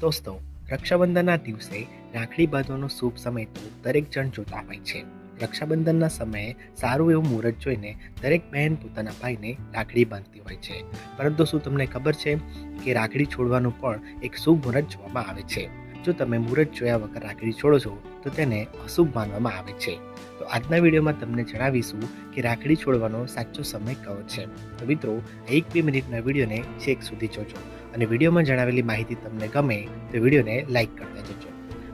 દોસ્તો, રક્ષાબંધનના દિવસે રાખડી બાંધવાનો શુભ સમય તો દરેક જણ જોતા હોય છે. રક્ષાબંધનના સમયે સારું એવું મુહૂર્ત જોઈને દરેક બહેન પોતાના ભાઈને રાખડી બાંધતી હોય છે. પરંતુ શું તમને ખબર છે કે રાખડી છોડવાનું પણ એક શુભ મુહૂર્ત જોવામાં આવે છે? જો તમે મુહૂર્ત જોયા વગર રાખડી છોડો છો, તો તેને અશુભ માનવામાં આવે છે. તો આજના વિડીયોમાં તમને જણાવીશું કે રાખડી છોડવાનો સાચો સમય કયો છે. તો મિત્રો, એક બે મિનિટના વિડીયોને છેક સુધી જોજો. અને વિડીયોમાં જણાવેલી માહિતી તમને ગમે તો વિડીયોને લાઇક કરતા જજો.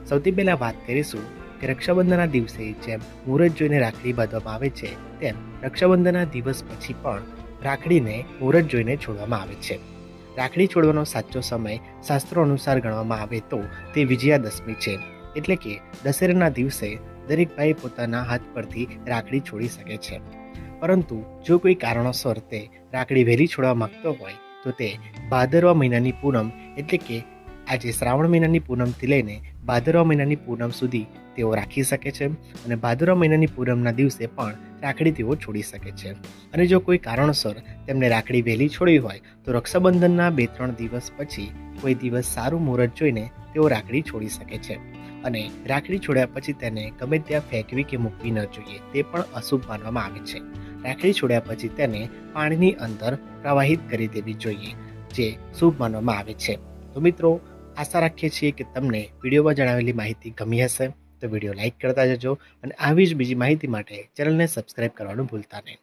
સૌથી પહેલાં વાત કરીશું કે રક્ષાબંધનના દિવસે જેમ મુહૂર્ત જોઈને રાખડી બાંધવામાં આવે છે, તેમ રક્ષાબંધનના દિવસ પછી પણ રાખડીને મુહૂર્ત જોઈને છોડવામાં આવે છે. રાખડી છોડવાનો સાચો સમય શાસ્ત્રો અનુસાર ગણવામાં આવે તો તે વિજયાદશમી છે. એટલે કે દશેરાના દિવસે દરેક ભાઈ પોતાના હાથ પરથી રાખડી છોડી શકે છે. પરંતુ જો કોઈ કારણોસર તે રાખડી વહેલી છોડવા માંગતો હોય તો તે ભાદરવા મહિનાની પૂનમ એટલે કે આજે શ્રાવણ મહિનાની પૂનમથી લઈને ભાદરવા મહિનાની પૂનમ સુધી તેઓ રાખી શકે છે અને ભાદરવા મહિનાની પૂનમના દિવસે પણ રાખડી તેઓ છોડી શકે છે. અને જો કોઈ કારણોસર તેમને રાખડી વહેલી છોડવી હોય, તો રક્ષાબંધનના બે ત્રણ દિવસ પછી કોઈ દિવસ સારું મુહૂર્ત જોઈને તેઓ રાખડી છોડી શકે છે. અને રાખડી છોડ્યા પછી તેને ગમે ત્યાં ફેંકવી કે મૂકવી ન જોઈએ, તે પણ અશુભ માનવામાં આવે છે. રાખડી છોડ્યા પછી તેને પાણીની અંદર પ્રવાહિત કરી દેવી જોઈએ, જે શુભ માનવામાં આવે છે. તો મિત્રો, આશા રાખીએ છીએ કે તમને વિડીયોમાં જણાવેલી માહિતી ગમી હશે. તો વીડિયો લાઇક કરતા જજો અને આવી જ બીજી માહિતી માટે ચેનલને સબસ્ક્રાઇબ કરવાનું ભૂલતા નહીં.